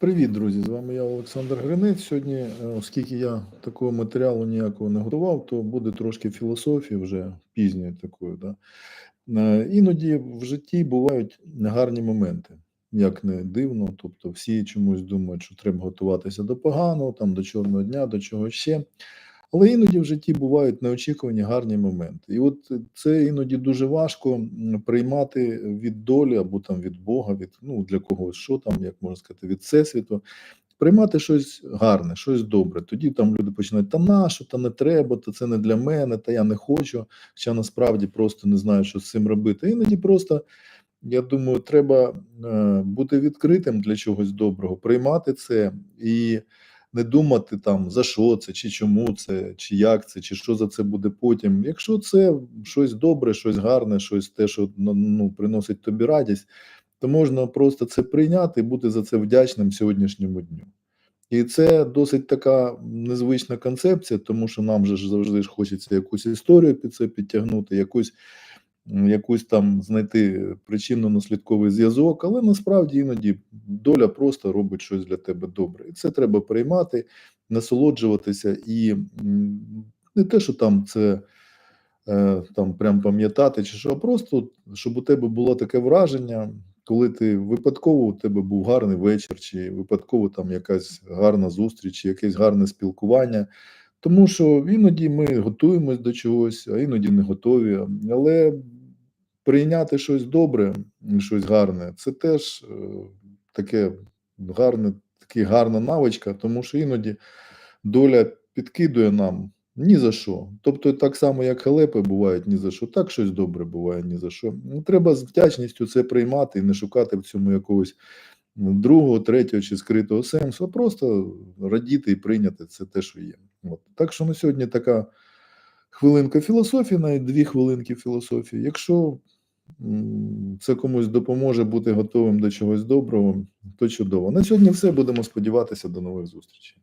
Привіт, друзі! З вами я, Олександр Гринець. Сьогодні, е, оскільки я такого матеріалу ніякого не готував, то буде трошки філософії вже пізньої такої. Да? Е, Іноді в житті бувають гарні моменти, як не дивно. Тобто всі чомусь думають, що треба готуватися до поганого, там до чорного дня, до чого ще. Але іноді в житті бувають неочікувані гарні моменти. І от це іноді дуже важко приймати від долі або там від Бога, від ну для когось, що там, як можна сказати, від всесвіту. Приймати щось гарне, щось добре. Тоді там люди починають, та нащо, та не треба, та це не для мене, та я не хочу. Хоча насправді просто не знаю, що з цим робити. Іноді просто, я думаю, треба е, бути відкритим для чогось доброго, приймати це і не думати там за що це, чи чому це, чи як це, чи що за це буде потім. Якщо це щось добре, щось гарне, щось те, що ну, ну, приносить тобі радість, то можна просто це прийняти і бути за це вдячним сьогоднішньому дню. І це досить така незвична концепція, тому що нам же завжди ж хочеться якусь історію під це підтягнути, якусь якусь там знайти причинно-наслідковий зв'язок, але насправді іноді доля просто робить щось для тебе добре. І це треба приймати, насолоджуватися і не те, що там це е, там прям пам'ятати, чи що, а просто щоб у тебе було таке враження, коли ти випадково у тебе був гарний вечір, чи випадково там якась гарна зустріч, чи якесь гарне спілкування. Тому що іноді ми готуємось до чогось, а іноді не готові. Але прийняти щось добре, щось гарне, це теж е, таке гарне, таке гарна навичка, тому що іноді доля підкидує нам ні за що. Тобто, так само, як халепи бувають ні за що, так щось добре буває ні за що. Ну, треба з вдячністю це приймати і не шукати в цьому якогось другого, третього чи скритого сенсу, а просто радіти і прийняти це те, що є. От. Так що на сьогодні така хвилинка філософії, навіть дві хвилинки філософії. Якщо це комусь допоможе бути готовим до чогось доброго, то чудово. На сьогодні все. Будемо сподіватися. До нових зустрічей.